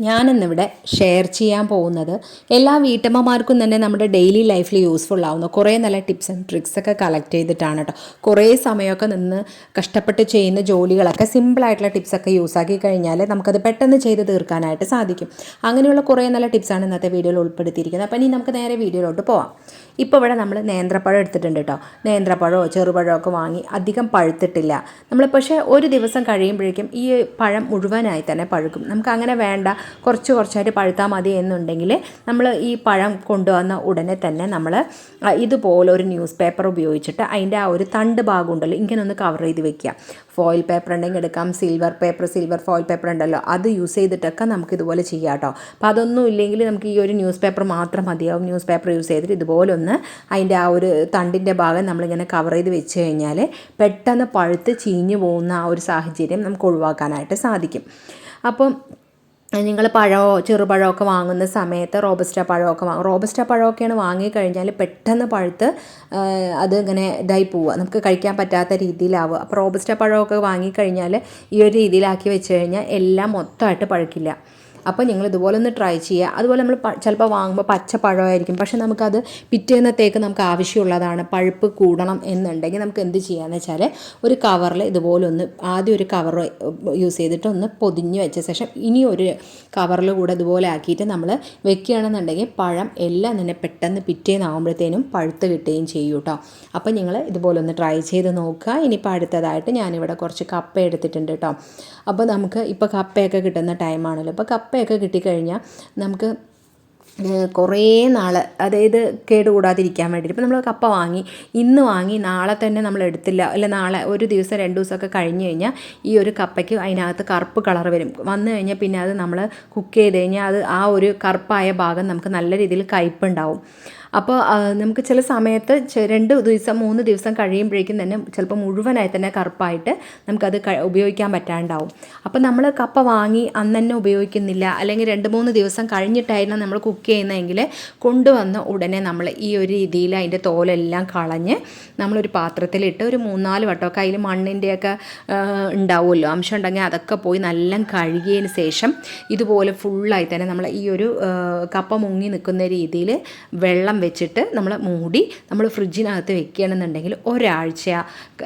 ഞാനിന്നിവിടെ ഷെയർ ചെയ്യാൻ പോകുന്നത് എല്ലാ വീട്ടമ്മമാർക്കും തന്നെ നമ്മുടെ ഡെയിലി ലൈഫിൽ യൂസ്ഫുൾ ആവുന്ന കുറേ നല്ല ടിപ്സ് ആൻഡ് ട്രിക്സ് ഒക്കെ കളക്ട് ചെയ്തിട്ടാണ് കേട്ടോ. കുറേ സമയമൊക്കെ നിന്ന് കഷ്ടപ്പെട്ട് ചെയ്യുന്ന ജോലികളൊക്കെ സിമ്പിളായിട്ടുള്ള ടിപ്സൊക്കെ യൂസാക്കി കഴിഞ്ഞാൽ നമുക്കത് പെട്ടെന്ന് ചെയ്ത് തീർക്കാനായിട്ട് സാധിക്കും. അങ്ങനെയുള്ള കുറേ നല്ല ടിപ്സാണ് ഇന്നത്തെ വീഡിയോയിൽ ഉൾപ്പെടുത്തിയിരിക്കുന്നത്. അപ്പോൾ ഇനി നമുക്ക് നേരെ വീഡിയോയിലോട്ട് പോവാം. ഇപ്പോൾ ഇവിടെ നമ്മൾ നേന്ത്രപ്പഴം എടുത്തിട്ടുണ്ട് കേട്ടോ. നേന്ത്രപ്പഴമോ ചെറുപഴമോ ഒക്കെ വാങ്ങി അധികം പഴുത്തിട്ടില്ല. നമ്മൾ പക്ഷേ ഒരു ദിവസം കഴിയുമ്പോഴേക്കും ഈ പഴം മുഴുവനായി തന്നെ പഴുക്കും. നമുക്ക് അങ്ങനെ വേണ്ട കുറച്ച് കുറച്ചായിട്ട് പഴുത്താൽ മതി എന്നുണ്ടെങ്കിൽ നമ്മൾ ഈ പഴം കൊണ്ടുവന്ന ഉടനെ തന്നെ നമ്മൾ ഇതുപോലെ ഒരു ന്യൂസ് പേപ്പർ ഉപയോഗിച്ചിട്ട് അതിന്റെ ആ ഒരു തണ്ട് ഭാഗം ഉണ്ടല്ലോ ഇങ്ങനെ ഒന്ന് കവർ ചെയ്ത് വെക്കുക. ഫോയിൽ പേപ്പർ ഉണ്ടെങ്കിൽ എടുക്കാം silver paper silver foil paper ഉണ്ടല്ലോ അത് യൂസ് ചെയ്തിട്ടൊക്കെ നമുക്ക് ഇതുപോലെ ചെയ്യാം കേട്ടോ. അപ്പോൾ അതൊന്നും ഇല്ലെങ്കിൽ നമുക്ക് ഈ ഒരു ന്യൂസ് പേപ്പർ മാത്രം മതിയാവും. ന്യൂസ് പേപ്പർ യൂസ് ചെയ്തിട്ട് ഇതുപോലെ ഒന്ന് അതിന്റെ ആ ഒരു തണ്ടിന്റെ ഭാഗം നമ്മളിങ്ങനെ കവർ ചെയ്ത് വെച്ച് കഴിഞ്ഞാൽ പെട്ടെന്ന് പഴുത്ത് ചീഞ്ഞു പോകുന്ന ആ ഒരു സാഹചര്യം നമുക്ക് ഒഴിവാക്കാനായിട്ട് സാധിക്കും. അപ്പം നിങ്ങൾ പഴമോ ചെറുപഴമൊക്കെ വാങ്ങുന്ന സമയത്ത് റോബസ്റ്റ പഴമൊക്കെ വാങ്ങും. റോബസ്റ്റ പഴമൊക്കെയാണ് വാങ്ങിക്കഴിഞ്ഞാൽ പെട്ടെന്ന് പഴുത്ത് അത് ഇങ്ങനെ ഇതായി പോവുക. നമുക്ക് കഴിക്കാൻ പറ്റാത്ത രീതിയിലാവുക. അപ്പോൾ റോബസ്റ്റ പഴമൊക്കെ വാങ്ങിക്കഴിഞ്ഞാൽ ഈ ഒരു രീതിയിലാക്കി വെച്ച് കഴിഞ്ഞാൽ എല്ലാം മൊത്തമായിട്ട് പഴുക്കില്ല. അപ്പോൾ നിങ്ങൾ ഇതുപോലെ ഒന്ന് ട്രൈ ചെയ്യുക. അതുപോലെ നമ്മൾ ചിലപ്പോൾ വാങ്ങുമ്പോൾ പച്ച പഴമായിരിക്കും. പക്ഷേ നമുക്കത് പിറ്റേന്നത്തേക്ക് നമുക്ക് ആവശ്യമുള്ളതാണ്. പഴുപ്പ് കൂടണം എന്നുണ്ടെങ്കിൽ നമുക്ക് എന്ത് ചെയ്യാന്ന് വെച്ചാൽ ഒരു കവറിൽ ഇതുപോലെ ഒന്ന് ആദ്യം ഒരു കവർ യൂസ് ചെയ്തിട്ട് ഒന്ന് പൊതിഞ്ഞ് വെച്ച ശേഷം ഇനി ഒരു കവറിൽ കൂടെ ഇതുപോലെ ആക്കിയിട്ട് നമ്മൾ വെക്കുകയാണെന്നുണ്ടെങ്കിൽ പഴം എല്ലാം തന്നെ പെട്ടെന്ന് പിറ്റേന്നാകുമ്പോഴത്തേനും പഴുത്ത് കിട്ടുകയും ചെയ്യും കേട്ടോ അപ്പോൾ നിങ്ങൾ ഇതുപോലെ ഒന്ന് ട്രൈ ചെയ്ത് നോക്കുക. ഇനിയിപ്പോൾ അടുത്തതായിട്ട് ഞാനിവിടെ കുറച്ച് കപ്പ എടുത്തിട്ടുണ്ട് കേട്ടോ അപ്പോൾ നമുക്ക് ഇപ്പോൾ കപ്പയൊക്കെ കിട്ടുന്ന ടൈമാണല്ലോ അപ്പോൾ കപ്പ കപ്പയൊക്കെ കിട്ടിക്കഴിഞ്ഞാൽ നമുക്ക് കുറേ നാൾ അതായത് കേടുകൂടാതിരിക്കാൻ വേണ്ടിയിട്ട്. ഇപ്പോൾ നമ്മൾ കപ്പ വാങ്ങി ഇന്ന് വാങ്ങി നാളെ തന്നെ നമ്മൾ എടുത്തില്ല. അല്ല നാളെ ഒരു ദിവസം രണ്ട് ദിവസമൊക്കെ കഴിഞ്ഞ് കഴിഞ്ഞാൽ ഈ ഒരു കപ്പയ്ക്ക് അതിനകത്ത് കറുപ്പ് കളർ വരും. വന്നു കഴിഞ്ഞാൽ പിന്നെ അത് നമ്മൾ കുക്ക് ചെയ്ത് കഴിഞ്ഞാൽ അത് ആ ഒരു കറുപ്പായ ഭാഗം നമുക്ക് നല്ല രീതിയിൽ കയ്പുണ്ടാവും അപ്പോൾ നമുക്ക് ചില സമയത്ത് രണ്ട് ദിവസം മൂന്ന് ദിവസം കഴിയുമ്പോഴേക്കും തന്നെ ചിലപ്പോൾ മുഴുവനായി തന്നെ കറുപ്പായിട്ട് നമുക്കത് ഉപയോഗിക്കാൻ പറ്റാണ്ടാവും. അപ്പോൾ നമ്മൾ കപ്പ വാങ്ങി അന്ന് തന്നെ ഉപയോഗിക്കുന്നില്ല അല്ലെങ്കിൽ രണ്ട് മൂന്ന് ദിവസം കഴിഞ്ഞിട്ടായിരുന്നു നമ്മൾ കുക്ക് ചെയ്യുന്നതെങ്കിൽ കൊണ്ടുവന്ന ഉടനെ നമ്മൾ ഈ ഒരു രീതിയിൽ അതിന്റെ തോലെല്ലാം കളഞ്ഞ് നമ്മളൊരു പാത്രത്തിലിട്ട് ഒരു മൂന്നാൽ വട്ടമൊക്കെ അതിൽ മണ്ണിന്റെയൊക്കെ ഉണ്ടാവുമല്ലോ അംശം ഉണ്ടെങ്കിൽ അതൊക്കെ പോയി നല്ല കഴുകിയതിന് ശേഷം ഇതുപോലെ ഫുള്ളായി തന്നെ നമ്മൾ ഈ ഒരു കപ്പ മുങ്ങി നിൽക്കുന്ന രീതിയിൽ വെള്ളം വെച്ചിട്ട് നമ്മൾ മൂടി നമ്മൾ ഫ്രിഡ്ജിനകത്ത് വെക്കുകയാണെന്നുണ്ടെങ്കിൽ ഒരാഴ്ച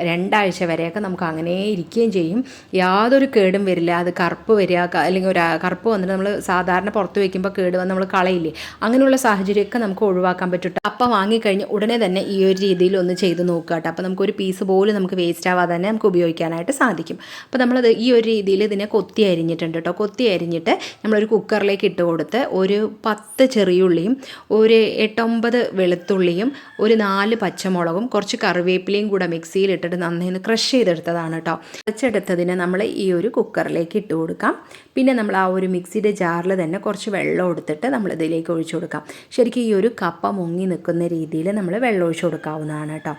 രണ്ടാഴ്ച വരെയൊക്കെ നമുക്ക് അങ്ങനെ ഇരിക്കുകയും ചെയ്യും. യാതൊരു കേടും വരില്ല. അത് കറുപ്പ് വരിക അല്ലെങ്കിൽ ഒരു കറുപ്പ് വന്നിട്ട് നമ്മൾ സാധാരണ പുറത്ത് വെക്കുമ്പോൾ കേട് വന്ന് നമ്മൾ കളയില്ലേ? അങ്ങനെയുള്ള സാഹചര്യമൊക്കെ നമുക്ക് ഒഴിവാക്കാൻ പറ്റും. അപ്പം വാങ്ങിക്കഴിഞ്ഞ് ഉടനെ തന്നെ ഈ ഒരു രീതിയിൽ ഒന്ന് ചെയ്ത് നോക്കുക കേട്ടോ. അപ്പോൾ നമുക്കൊരു പീസ് പോലും നമുക്ക് വേസ്റ്റ് ആവാതെ തന്നെ നമുക്ക് ഉപയോഗിക്കാനായിട്ട് സാധിക്കും. അപ്പോൾ നമ്മളത് ഈ ഒരു രീതിയിൽ ഇതിനെ കൊത്തി അരിഞ്ഞിട്ടുണ്ട് കേട്ടോ. കൊത്തി അരിഞ്ഞിട്ട് നമ്മളൊരു കുക്കറിലേക്ക് ഇട്ട് കൊടുത്ത് ഒരു പത്ത് ചെറിയുള്ളിയും ഒരു എട്ടൊമ്പത് ഒമ്പത് വെളുത്തുള്ളിയും ഒരു നാല് പച്ചമുളകും കുറച്ച് കറിവേപ്പിലയും കൂടെ മിക്സിയിലിട്ടിട്ട് നന്നായി ക്രഷ് ചെയ്തെടുത്തതാണ് കേട്ടോ ക്രച്ചെടുത്തതിന് നമ്മൾ ഈ ഒരു കുക്കറിലേക്ക് ഇട്ട് കൊടുക്കാം. പിന്നെ നമ്മൾ ആ ഒരു മിക്സിയുടെ ജാറിൽ തന്നെ കുറച്ച് വെള്ളം എടുത്തിട്ട് നമ്മൾ ഇതിലേക്ക് ഒഴിച്ചു കൊടുക്കാം. ശരിക്കും ഈ ഒരു കപ്പ മുങ്ങി നിൽക്കുന്ന രീതിയിൽ നമ്മൾ വെള്ളം ഒഴിച്ചു കൊടുക്കാവുന്നതാണ് കേട്ടോ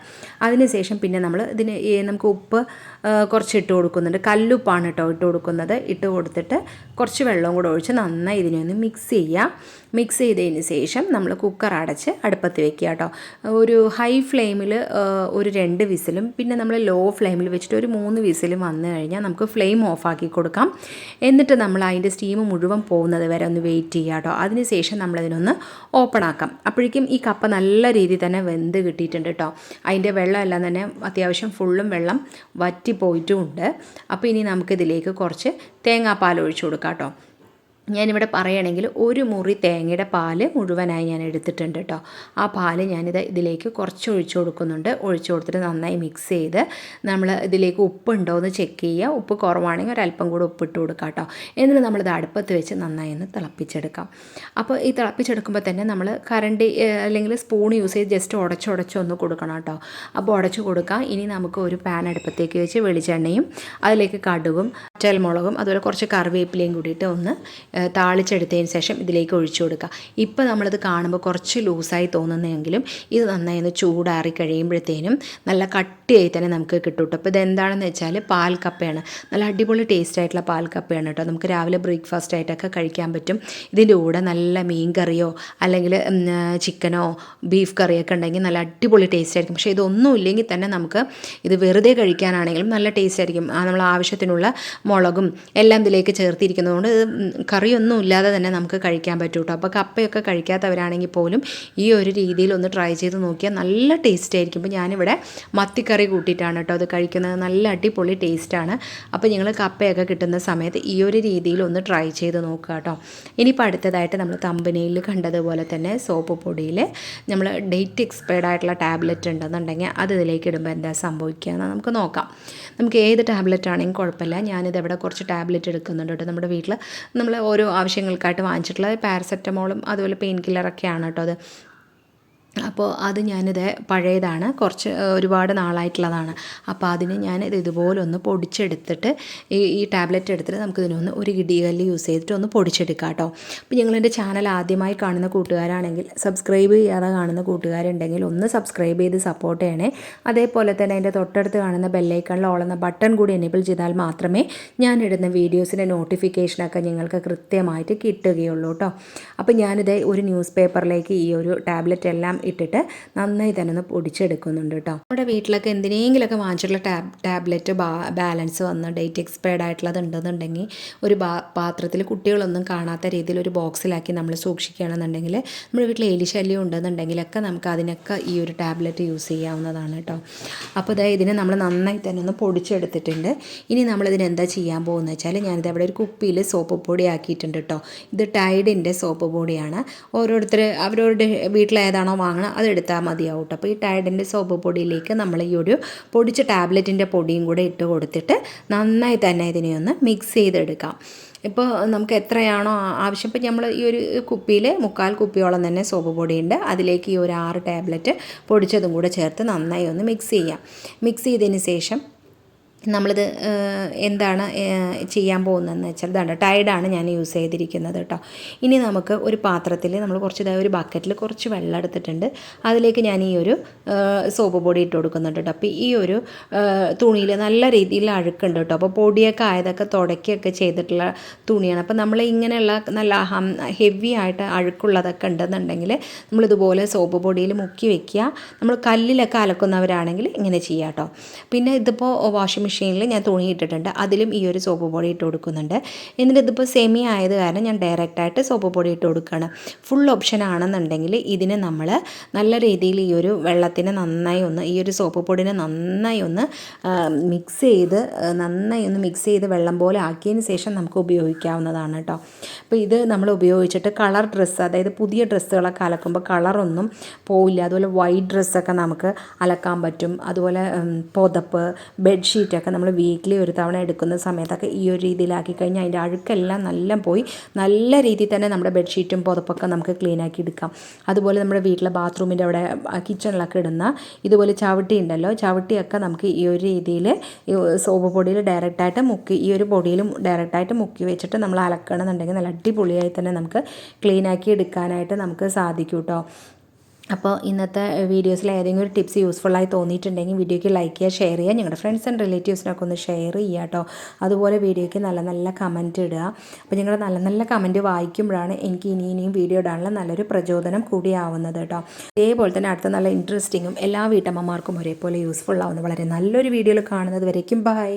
അതിനുശേഷം പിന്നെ നമ്മൾ ഇതിന് നമുക്ക് ഉപ്പ് കുറച്ച് ഇട്ട് കൊടുക്കുന്നുണ്ട്. കല്ലുപ്പാണ് കേട്ടോ ഇട്ട് കൊടുക്കുന്നത്. ഇട്ട് കൊടുത്തിട്ട് കുറച്ച് വെള്ളവും കൂടെ ഒഴിച്ച് നന്നായി ഇതിനെ ഒന്ന് മിക്സ് ചെയ്യുക മിക്സ് ചെയ്തതിന് ശേഷം നമ്മൾ കുക്കർ അടച്ച് അടുപ്പത്ത് വെക്കുക കേട്ടോ ഒരു ഹൈ ഫ്ലെയിമിൽ ഒരു രണ്ട് വിസിലും പിന്നെ നമ്മൾ ലോ ഫ്ലെയിമിൽ വെച്ചിട്ട് ഒരു മൂന്ന് വിസിലും വന്നു കഴിഞ്ഞാൽ നമുക്ക് ഫ്ലെയിം ഓഫാക്കി കൊടുക്കാം. എന്നിട്ട് നമ്മൾ അതിന്റെ സ്റ്റീം മുഴുവൻ പോകുന്നത് വരെ ഒന്ന് വെയിറ്റ് ചെയ്യുക കേട്ടോ അതിനുശേഷം നമ്മളതിനൊന്ന് ഓപ്പൺ ആക്കാം. അപ്പോഴേക്കും ഈ കപ്പ നല്ല രീതിയിൽ തന്നെ വെന്ത് കിട്ടിയിട്ടുണ്ട് കേട്ടോ അതിന്റെ വെള്ളമെല്ലാം തന്നെ അത്യാവശ്യം ഫുള്ളും വെള്ളം വറ്റി പോയിട്ടുമുണ്ട് അപ്പോൾ ഇനി നമുക്കിതിലേക്ക് കുറച്ച് തേങ്ങാപ്പാൽ ഒഴിച്ചു കൊടുക്കാം കേട്ടോ ഞാനിവിടെ പറയുകയാണെങ്കിൽ ഒരു മുറി തേങ്ങയുടെ പാൽ മുഴുവനായി ഞാൻ എടുത്തിട്ടുണ്ട് കേട്ടോ ആ പാൽ ഞാനിത് ഇതിലേക്ക് കുറച്ച് ഒഴിച്ചു കൊടുക്കുന്നുണ്ട്. ഒഴിച്ചു കൊടുത്തിട്ട് നന്നായി മിക്സ് ചെയ്ത് നമ്മൾ ഇതിലേക്ക് ഉപ്പുണ്ടോ എന്ന് ചെക്ക് ചെയ്യുക. ഉപ്പ് കുറവാണെങ്കിൽ ഒരല്പം കൂടെ ഉപ്പിട്ട് കൊടുക്കുക കേട്ടോ എന്നിട്ട് നമ്മളിത് അടുപ്പത്ത് വെച്ച് നന്നായി ഒന്ന് തിളപ്പിച്ചെടുക്കാം. അപ്പോൾ ഈ തിളപ്പിച്ചെടുക്കുമ്പോൾ തന്നെ നമ്മൾ കറണ്ട് അല്ലെങ്കിൽ സ്പൂൺ യൂസ് ചെയ്ത് ജസ്റ്റ് ഉടച്ചുടച്ചൊന്ന് കൊടുക്കണം കേട്ടോ അപ്പോൾ ഉടച്ചു കൊടുക്കാം. ഇനി നമുക്ക് ഒരു പാൻ അടുപ്പത്തേക്ക് വെച്ച് വെളിച്ചെണ്ണയും അതിലേക്ക് കടുകും മുളകും അതുപോലെ കുറച്ച് കറിവേപ്പിലയും കൂടിയിട്ട് ഒന്ന് താളിച്ചെടുത്തതിന് ശേഷം ഇതിലേക്ക് ഒഴിച്ചു കൊടുക്കുക. ഇപ്പോൾ നമ്മളത് കാണുമ്പോൾ കുറച്ച് ലൂസായി തോന്നുന്നതെങ്കിലും ഇത് നന്നായി ഒന്ന് ചൂടാറി കഴിയുമ്പോഴത്തേനും നല്ല കട്ടിയായി തന്നെ നമുക്ക് കിട്ടും കേട്ടോ അപ്പോൾ ഇതെന്താണെന്ന് വെച്ചാൽ പാൽ കപ്പയാണ്. നല്ല അടിപൊളി ടേസ്റ്റ് ആയിട്ടുള്ള പാൽ കപ്പയാണ് കേട്ടോ നമുക്ക് രാവിലെ ബ്രേക്ക്ഫാസ്റ്റ് ആയിട്ടൊക്കെ കഴിക്കാൻ പറ്റും. ഇതിന്റെ കൂടെ നല്ല മീൻ കറിയോ അല്ലെങ്കിൽ ചിക്കനോ ബീഫ് കറിയൊക്കെ ഉണ്ടെങ്കിൽ നല്ല അടിപൊളി ടേസ്റ്റ് ആയിരിക്കും. പക്ഷേ ഇതൊന്നും ഇല്ലെങ്കിൽ തന്നെ നമുക്ക് ഇത് വെറുതെ കഴിക്കാനാണെങ്കിലും നല്ല ടേസ്റ്റ് ആയിരിക്കും. നമ്മൾ ആവശ്യത്തിനുള്ള മുളകും എല്ലാം ഇതിലേക്ക് ചേർത്തിരിക്കുന്നതുകൊണ്ട് കറി കറിയൊന്നും ഇല്ലാതെ തന്നെ നമുക്ക് കഴിക്കാൻ പറ്റും കേട്ടോ അപ്പോൾ കപ്പയൊക്കെ കഴിക്കാത്തവരാണെങ്കിൽ പോലും ഈ ഒരു രീതിയിൽ ഒന്ന് ട്രൈ ചെയ്ത് നോക്കിയാൽ നല്ല ടേസ്റ്റ് ആയിരിക്കും. ഇപ്പോൾ ഞാനിവിടെ മത്തിക്കറി കൂട്ടിയിട്ടാണ് കേട്ടോ അത് കഴിക്കുന്നത്. നല്ല അടിപൊളി ടേസ്റ്റാണ് അപ്പോൾ നിങ്ങൾ കപ്പയൊക്കെ കിട്ടുന്ന സമയത്ത് ഈ ഒരു രീതിയിൽ ഒന്ന് ട്രൈ ചെയ്ത് നോക്കുക കേട്ടോ ഇനിയിപ്പോൾ അടുത്തതായിട്ട് നമ്മൾ തമ്പനയിൽ കണ്ടതുപോലെ തന്നെ സോപ്പ് പൊടിയിൽ നമ്മൾ ഡേറ്റ് എക്സ്പയർഡ് ആയിട്ടുള്ള ടാബ്ലറ്റ് ഉണ്ടെന്നുണ്ടെങ്കിൽ അത് ഇതിലേക്ക് ഇടുമ്പോൾ എന്താ സംഭവിക്കുക എന്ന് നമുക്ക് നോക്കാം. നമുക്ക് ഏത് ടാബ്ലറ്റ് ആണെങ്കിലും കുഴപ്പമില്ല. ഞാനിത് ഇവിടെ കുറച്ച് ടാബ്ലറ്റ് എടുക്കുന്നുണ്ട് കേട്ടോ നമ്മുടെ വീട്ടിൽ നമ്മൾ ഓരോ ആവശ്യങ്ങൾക്കായിട്ട് വാങ്ങിച്ചിട്ടുള്ളത്. പാരസെറ്റമോളും അതുപോലെ പെയിൻ കില്ലറൊക്കെയാണ് കേട്ടോ അത്. അപ്പോൾ അത് ഞാനിത് പഴയതാണ്. കുറച്ച് ഒരുപാട് നാളായിട്ടുള്ളതാണ്. അപ്പോൾ അതിന് ഞാൻ ഇത് ഇതുപോലെ ഒന്ന് പൊടിച്ചെടുത്തിട്ട് ഈ ഈ ടാബ്ലറ്റ് എടുത്തിട്ട് നമുക്ക് ഇതിനൊന്ന് ഒരു ഇടികല്ല് യൂസ് ചെയ്തിട്ട് ഒന്ന് പൊടിച്ചെടുക്കാം കേട്ടോ. അപ്പോൾ ഞങ്ങളെന്റെ ചാനൽ ആദ്യമായി കാണുന്ന കൂട്ടുകാരാണെങ്കിൽ സബ്സ്ക്രൈബ് ചെയ്യാതെ കാണുന്ന കൂട്ടുകാരുണ്ടെങ്കിൽ ഒന്ന് സബ്സ്ക്രൈബ് ചെയ്ത് സപ്പോർട്ട് ചെയ്യണേ. അതേപോലെ തന്നെ അതിന്റെ തൊട്ടടുത്ത് കാണുന്ന ബെല്ലൈക്കണിൽ ഓളുന്ന ബട്ടൺ കൂടി എനേബിൾ ചെയ്താൽ മാത്രമേ ഞാൻ ഇടുന്ന വീഡിയോസിന്റെ നോട്ടിഫിക്കേഷനൊക്കെ നിങ്ങൾക്ക് കൃത്യമായിട്ട് കിട്ടുകയുള്ളൂ കേട്ടോ. അപ്പോൾ ഞാനിത് ഒരു ന്യൂസ് പേപ്പറിലേക്ക് ഈ ഒരു ടാബ്ലറ്റ് എല്ലാം ഇട്ടിട്ട് നന്നായി തന്നെ ഒന്ന് പൊടിച്ചെടുക്കുന്നുണ്ട് കേട്ടോ. നമ്മുടെ വീട്ടിലൊക്കെ എന്തിനെങ്കിലുമൊക്കെ വാങ്ങിച്ചിട്ടുള്ള ടാബ് ടാബ്ലറ്റ് ബാലൻസ് വന്ന് ഡേറ്റ് എക്സ്പയർഡ് ആയിട്ടുള്ളത് ഉണ്ടെന്നുണ്ടെങ്കിൽ ഒരു പാത്രത്തിൽ കുട്ടികളൊന്നും കാണാത്ത രീതിയിൽ ഒരു ബോക്സിലാക്കി നമ്മൾ സൂക്ഷിക്കുകയാണെന്നുണ്ടെങ്കിൽ നമ്മുടെ വീട്ടിൽ എലിശല്യം ഉണ്ടെന്നുണ്ടെങ്കിലൊക്കെ നമുക്ക് അതിനൊക്കെ ഈ ഒരു ടാബ്ലറ്റ് യൂസ് ചെയ്യാവുന്നതാണ് കേട്ടോ. അപ്പോൾ അതായത് ഇതിനെ നമ്മൾ നന്നായി തന്നെ ഒന്ന് പൊടിച്ചെടുത്തിട്ടുണ്ട്. ഇനി നമ്മളിതിന് എന്താ ചെയ്യാൻ പോകുന്നത് വെച്ചാൽ ഞാനിത് അവിടെ ഒരു കുപ്പിയിൽ സോപ്പ് പൊടി ആക്കിയിട്ടുണ്ട് കേട്ടോ. ഇത് ടൈഡിന്റെ സോപ്പ് പൊടിയാണ്. ഓരോരുത്തർ അവരവരുടെ വീട്ടിൽ ഏതാണോ വാങ്ങണം അതെടുത്താൽ മതിയാവും കേട്ടോ അപ്പോൾ ഈ ടൈഡിന്റെ സോപ്പ് പൊടിയിലേക്ക് നമ്മൾ ഈ ഒരു പൊടിച്ച ടാബ്ലറ്റിന്റെ പൊടിയും കൂടെ ഇട്ട് കൊടുത്തിട്ട് നന്നായി തന്നെ ഇതിനെ ഒന്ന് മിക്സ് ചെയ്തെടുക്കാം. ഇപ്പോൾ നമുക്ക് എത്രയാണോ ആവശ്യം. ഇപ്പോൾ നമ്മൾ ഈ ഒരു കുപ്പിയിൽ മുക്കാൽ കുപ്പിയോളം തന്നെ സോപ്പ് പൊടിയുണ്ട്. അതിലേക്ക് ഈ ഒരു ആറ് ടാബ്ലറ്റ് പൊടിച്ചതും കൂടെ ചേർത്ത് നന്നായി ഒന്ന് മിക്സ് ചെയ്യാം. മിക്സ് ചെയ്തതിന് ശേഷം നമ്മളിത് എന്താണ് ചെയ്യാൻ പോകുന്നതെന്ന് വെച്ചാൽ ഇതാണ് ടൈഡാണ് ഞാൻ യൂസ് ചെയ്തിരിക്കുന്നത് കേട്ടോ ഇനി നമുക്ക് ഒരു പാത്രത്തിൽ നമ്മൾ കുറച്ച് ഇതായ ഒരു ബക്കറ്റിൽ കുറച്ച് വെള്ളം എടുത്തിട്ടുണ്ട്. അതിലേക്ക് ഞാൻ ഈ ഒരു സോപ്പ് പൊടി ഇട്ട് കൊടുക്കുന്നുണ്ട് കേട്ടോ അപ്പോൾ ഈ ഒരു തുണിയിൽ നല്ല രീതിയിൽ അഴുക്കുണ്ട് കേട്ടോ അപ്പോൾ പൊടിയൊക്കെ ആയതൊക്കെ തുടക്കുകയൊക്കെ ചെയ്തിട്ടുള്ള തുണിയാണ്. അപ്പോൾ നമ്മൾ ഇങ്ങനെയുള്ള നല്ല ഹെവി ആയിട്ട് അഴുക്കുള്ളതൊക്കെ ഉണ്ടെന്നുണ്ടെങ്കിൽ നമ്മളിതുപോലെ സോപ്പ് പൊടിയിൽ മുക്കി വെക്കുക. നമ്മൾ കല്ലിലൊക്കെ അലക്കുന്നവരാണെങ്കിൽ ഇങ്ങനെ ചെയ്യാം കേട്ടോ പിന്നെ ഇതിപ്പോൾ വാഷിംഗ് മെഷീനിൽ ഞാൻ തുണി ഇട്ടിട്ടുണ്ട്. അതിലും ഈ ഒരു സോപ്പ് പൊടി ഇട്ട് കൊടുക്കുന്നുണ്ട്. എന്നിട്ട് ഇതിപ്പോൾ സെമി ആയത് കാരണം ഞാൻ ഡയറക്റ്റായിട്ട് സോപ്പ് പൊടി ഇട്ട് കൊടുക്കുകയാണ് ഫുൾ ഓപ്ഷൻ ആണെന്നുണ്ടെങ്കിൽ ഇതിന് നമ്മൾ നല്ല രീതിയിൽ ഈ ഒരു വെള്ളത്തിനെ നന്നായി ഒന്ന് ഈ ഒരു സോപ്പ് പൊടിനെ നന്നായി ഒന്ന് മിക്സ് ചെയ്ത് നന്നായി ഒന്ന് മിക്സ് ചെയ്ത് വെള്ളം പോലെ ആക്കിയതിന് ശേഷം നമുക്ക് ഉപയോഗിക്കാവുന്നതാണ് കേട്ടോ. അപ്പോൾ ഇത് നമ്മൾ ഉപയോഗിച്ചിട്ട് കളർ ഡ്രസ്സ് അതായത് പുതിയ ഡ്രസ്സുകളൊക്കെ അലക്കുമ്പോൾ കളറൊന്നും പോവില്ല. അതുപോലെ വൈറ്റ് ഡ്രസ്സൊക്കെ നമുക്ക് അലക്കാൻ പറ്റും. അതുപോലെ പുതപ്പ് ബെഡ്ഷീറ്റ് ഒക്കെ നമ്മൾ വീക്കിലി ഒരു തവണ എടുക്കുന്ന സമയത്തൊക്കെ ഈ ഒരു രീതിയിലാക്കി കഴിഞ്ഞാൽ അതിന്റെ അഴുക്കെല്ലാം നല്ല പോയി. നല്ല രീതിയിൽ തന്നെ നമ്മുടെ ബെഡ്ഷീറ്റും പുതപ്പൊക്കെ നമുക്ക് ക്ലീൻ ആക്കി എടുക്കാം. അതുപോലെ നമ്മുടെ വീട്ടിലെ ബാത്റൂമിന്റെ അവിടെ കിച്ചണിലൊക്കെ ഇടുന്ന ഇതുപോലെ ചവിട്ടി ഉണ്ടല്ലോ. ചവിട്ടിയൊക്കെ നമുക്ക് ഈ ഒരു രീതിയിൽ സോപ്പ് പൊടിയിൽ ഡയറക്റ്റായിട്ട് മുക്കി ഈ ഒരു പൊടിയിലും ഡയറക്റ്റായിട്ട് മുക്കി വെച്ചിട്ട് നമ്മൾ അലക്കണമെന്നുണ്ടെങ്കിൽ നല്ല അടിപൊളിയായി തന്നെ നമുക്ക് ക്ലീൻ ആക്കി എടുക്കാനായിട്ട് നമുക്ക് സാധിക്കും കേട്ടോ. അപ്പോൾ ഇന്നത്തെ വീഡിയോസിൽ ഏതെങ്കിലും ഒരു ടിപ്സ് യൂസ്ഫുള്ളായി തോന്നിയിട്ടുണ്ടെങ്കിൽ വീഡിയോയ്ക്ക് ലൈക്ക് ചെയ്യുക ഷെയർ ചെയ്യുക നിങ്ങളുടെ ഫ്രണ്ട്സ് ആൻഡ് റിലേറ്റീവ്സിനൊക്കെ ഒന്ന് ഷെയർ ചെയ്യുക കേട്ടോ. അതുപോലെ വീഡിയോയ്ക്ക് നല്ല നല്ല കമന്റ് ഇടുക. അപ്പോൾ നിങ്ങളുടെ നല്ല നല്ല കമന്റ് വായിക്കുമ്പോഴാണ് എനിക്ക് ഇനി ഇനിയും വീഡിയോ ഇടാനുള്ള നല്ലൊരു പ്രചോദനം കൂടിയാവുന്നത് കേട്ടോ. അതേപോലെ തന്നെ അടുത്ത നല്ല ഇൻട്രസ്റ്റിങ്ങും എല്ലാ വീട്ടമ്മമാർക്കും ഒരേപോലെ യൂസ്ഫുള്ളാവുന്ന വളരെ നല്ലൊരു വീഡിയോയിൽ കാണുന്നത് വരയ്ക്കും ബൈ